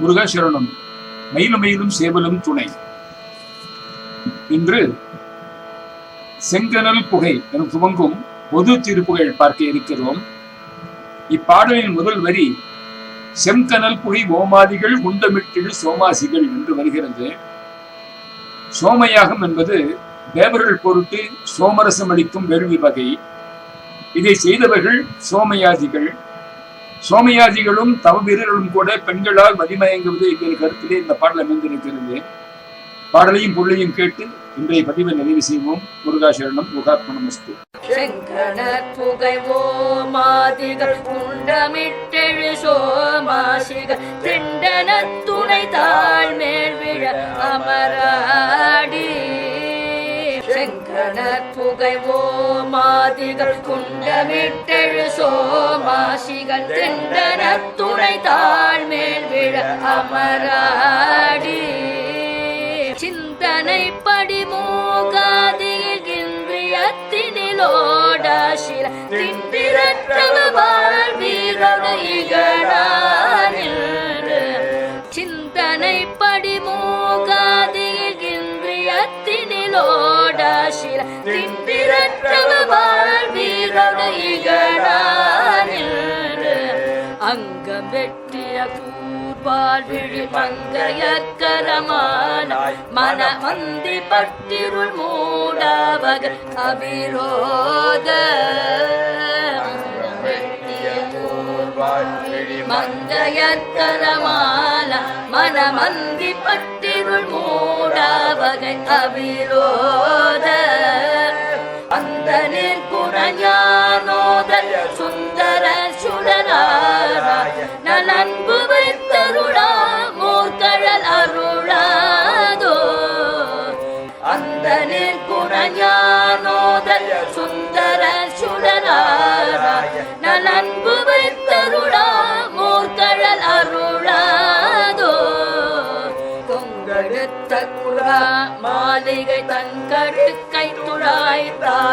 முருகசரணம் மயிலும் மயிலும் சேவலும் துணை. இன்று செங்கனல் புகை என துவங்கும் பொது திருப்புகழ் பார்க்க இருக்கிறோம். இப்பாடலின் முதல் வரி செம்கனல் புகை ஓமாதிகள் குண்டமிட்டில் சோமாசிகள் என்று வருகிறது. சோமயாகம் என்பது தேவர்கள் பொருட்டு சோமரசம் அளிக்கும் வேள்வி வகை இதை செய்தவர்கள் சோமயாதிகள். சோமயாஜிகளும் தவ வீரர்களும் கூட பெண்களால் மதிமயங்குவது என்கிற கருத்திலே இந்த பாடல் அமைந்திருக்கிறது. பாடலையும் பொருளையும் கேட்டு இன்றைய பதிவை நிறைவு செய்வோம். முருகாசரணம் முகாத்மனமஸ்து செங்கணற் புகைவோ மாதிகள் குண்டமிட்டெழு சோமாசிகள் திண்டன துணை தாழ்மே செங்கணற் புகைவோ மாதிகள் குண்டமிட்டெழு சோமாசிகள் திண்டன துணை தாழ்மேல் விழ அமராடி. சிந்தனை படிமூகாதியில் இன்றியத்தினிலோடாசில திண்டிரற்றவ வாழ்வீரோடு இகழா திண்டிரற்றவ வாழ்வீரோடு இகழானில் அங்கம் வெட்டிய கூர்பால் விழி மங்கைய மன மந்தி பட்டிருள் மூடாவக அவிரோத அங்கம் வெட்டிய மன மந்தி பட்டிருள் மூடாவகை அவிரோத அந்த நிற்குணஞானோதய சுந்தர சுடராராய நலன்பு வைத்தருளா மூர்கழல் அருளாதோ. அந்த நிற்குணஞானோதய சுந்தர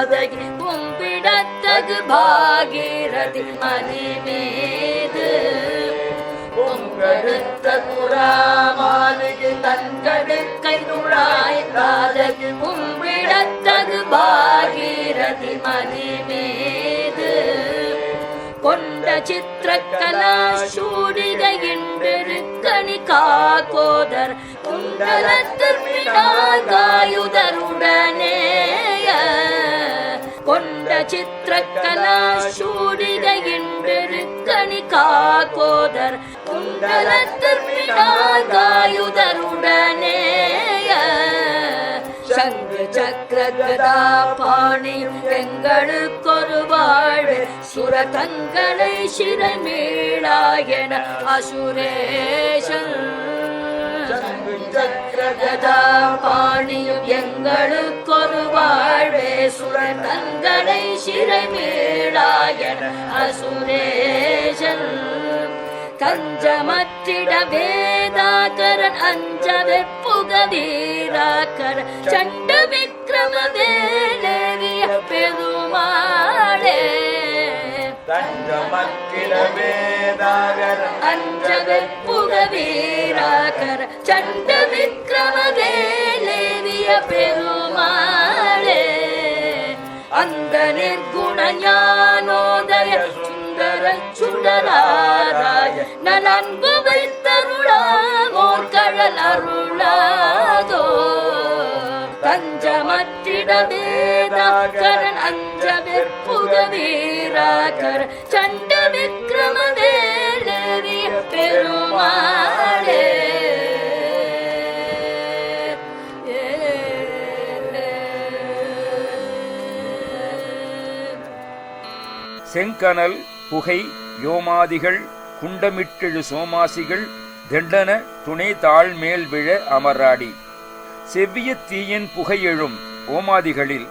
பதகி கும்பிடத்தகு பாகீரதி மணி மீது கொங்கெடுத்த குழா மாளிகை தங்கடுக்கை துழாய் தாதகி கும்பிடத்தகு பாகீரதி மணி மீது கொண்ட சித்திரக்கலா சூடிகையின்றிருக்கணி காக்கோதர் குண்டலத்திற்காயுதருடனேய கொண்ட சித்திரக்கலா சூடிகையின்றிருக்கணி காக்கோதர் குண்டலத்திற்காயுதருடனேய சங்கு சக்கர கதா பாணியும் எங்களுக்கொரு வாழ்வு. சுரதங்களை சிறை மீளாயன அசுரேஷன். பாணியும் எங்களுக்கொரு வாழ்வே சுரன் தங்களை சிறை மீளாயன அசுரேஷன். தஞ்சமற்றிட வேதாகரன் அஞ்ச வெப்புக வீராக்கர சண்ட விக்ரம வேலேவிய பெருமா கிழவேதாகர வேதாகரம் புகவேராகர சண்ட விக்ரம பெருமாளே. அந்த நிர்குண ஞானோதய சுந்தர சுடராராய நலன்பு வைத்தருளாமோர் கழல் அருளாதோ. தஞ்சமற்றிட வேதாக்கரன் அஞ்ச வெப்புக வீராக்கர சண்ட விக்ரம வேலவி பெருமாளே. செங்கனல் புகை யோமாதிகள் குண்டமிட்டெழு சோமாசிகள் தெண்டன துணை தாழ் மேல் விழ அமராடி. செவ்விய தீயின் புகையெழும் ஓமாதிகளில்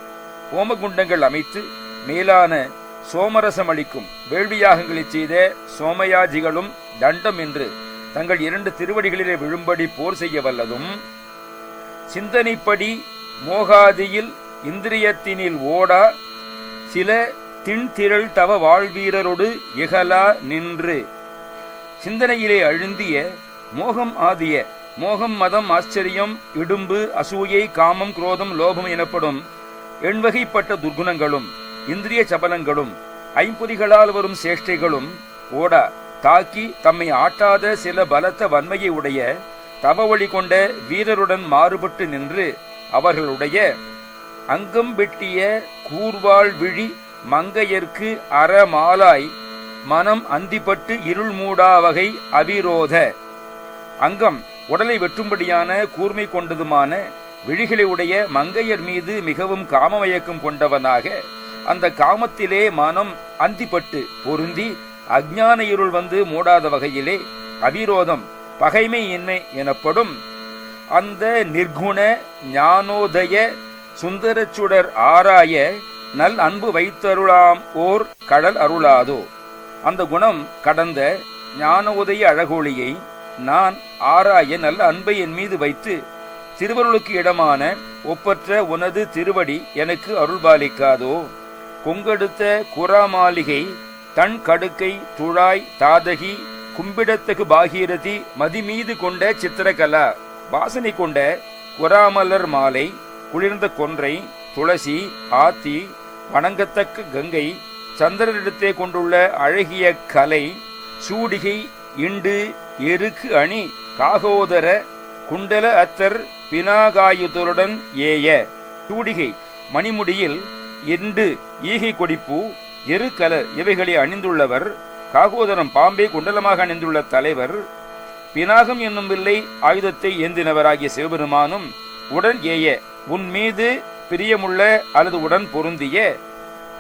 ஓமகுண்டங்கள் அமைத்து மேலான சோமரசம் அளிக்கும் வேள்வியாகங்களைச் செய்த சோமயாஜிகளும் தண்டம் என்று தங்கள் இரண்டு திருவடிகளிலே விழும்படி போர் செய்ய வல்லதும் சிந்தனைப்படி மோகாதியில் இந்திரியத்தினில் ஓடா சில திண்திரள் தவ வாழ்வீரரோடு இகலா நின்று சிந்தனையிலே அழுந்திய மோகம் ஆதிய மோகம் மதம் ஆச்சரியம் இடும்பு அசூயை காமம் குரோதம் லோபம் எனப்படும் எண்வகைப்பட்ட துர்குணங்களும் இந்திரிய சபலங்களும் ஐம்பொறிகளால் வரும் சேஷ்டைகளும் ஓடா தாக்கி தம்மை ஆட்டாத சில பலத்த வன்மையை உடைய தவவழி கொண்ட வீரருடன் மாறுபட்டு நின்று அவர்களுடைய அங்கம் வெட்டிய கூர்வாள் விழி மங்கையர்க்கு அறமாலாய் மனம் அந்திப்பட்டு இருள் மூடா வகை அவிரோத. அங்கம் உடலை வெட்டும்படியான கூர்மை கொண்டதுமான விழிகளை உடைய மங்கையர் மீது மிகவும் காமமயக்கம் கொண்டவனாக அந்த காமத்திலே மனம் அந்திப்பட்டு பொருந்தி அஜான இருள் வந்து மூடாத வகையிலே அவிரோதம் பகைமை இன்மை எனப்படும். அந்த நிர்குண ஞானோதய சுந்தரச்சுடர் ஆராய நல் அன்பு வைத்தருளாம் ஓர் கடல் அருளாதோ. அந்த குணம் கடந்த ஞானோதய அழகொளியை நான் ஆராய நல்ல அன்பை என் மீது வைத்து திருவருளுக்கு இடமான ஒப்பற்ற உனது திருவடி எனக்கு அருள்பாலிக்காதோ. கொங்கெடுத்த குறாமாளிகை தன் கடுக்கை துழாய் தாதகி கும்பிடத்தகு பாகீரதி மதிமீது கொண்ட சித்திரகலா வாசனை கொண்ட குராமலர் மாலை குளிர்ந்த கொன்றை துளசி ஆத்தி வணங்கத்தக்க கங்கை சந்திரனிடத்தே கொண்டுள்ள அழகிய கலை சூடிகை இண்டு எருக்கு அணி காகோதர குண்டல அத்தர் பினாகாயுதருடன் ஏய. சூடிகை மணிமுடியில் இண்டு ஈகை கொடிப்பூ எருக்கலர் இவைகளை அணிந்துள்ளவர் காகோதரம் பாம்பே குண்டலமாக அணிந்துள்ள தலைவர் பினாகம் என்னும் வில்லை ஆயுதத்தை ஏந்தினவராகிய சிவபெருமானும் உடன் ஏய உன் மீது பிரியமுள்ள அல்லது உடன் பொருந்திய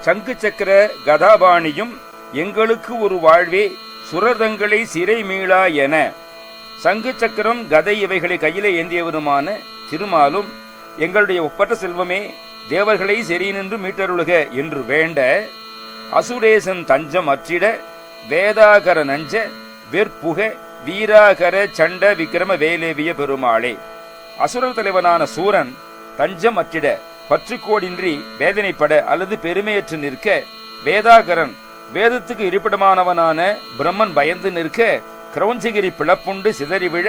சங்கு சக்கர கதாபாணியும் எங்களுக்கு ஒரு வாழ்வே சுரதங்களை சிறை மீளா என. சங்கு சக்கரம் கதை இவைகளை கையிலே ஏந்தியவருமான திருமாலும் எங்களுடைய ஒப்பற்ற செல்வமே தேவர்களை சரி நின்று மீட்டருளுக என்று வேண்ட அசுரேசன் தஞ்சம் அற்றிட வேதாகர நஞ்ச வெற்புக வீராகர சண்ட விக்கிரம வேலேவிய பெருமாளே. அசுரர் தலைவனான சூரன் தஞ்சம் அற்றிட பற்றுக்கோடின்றி வேதனைப்பட அல்லது பெருமையற்று நிற்க வேதாகரன் வேதத்துக்கு இருப்பிடமானவனான பிரம்மன் பயந்து நிற்க கிரௌஞ்சகிரி பிளப்புண்டு சிதறிவிழ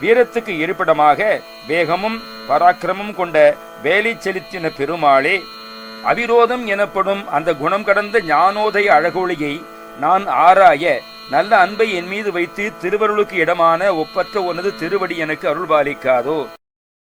வீரத்துக்கு இருப்பிடமாக வேகமும் பராக்கிரமும் கொண்ட வேலை செலுத்தின பெருமாளே அவிரோதம் எனப்படும் அந்த குணம் கடந்த ஞானோதய அழகொளியை நான் ஆராய நல்ல அன்பை என் மீது வைத்து திருவருளுக்கு இடமான ஒப்பற்ற உனது திருவடி எனக்கு அருள்பாலிக்காதோ?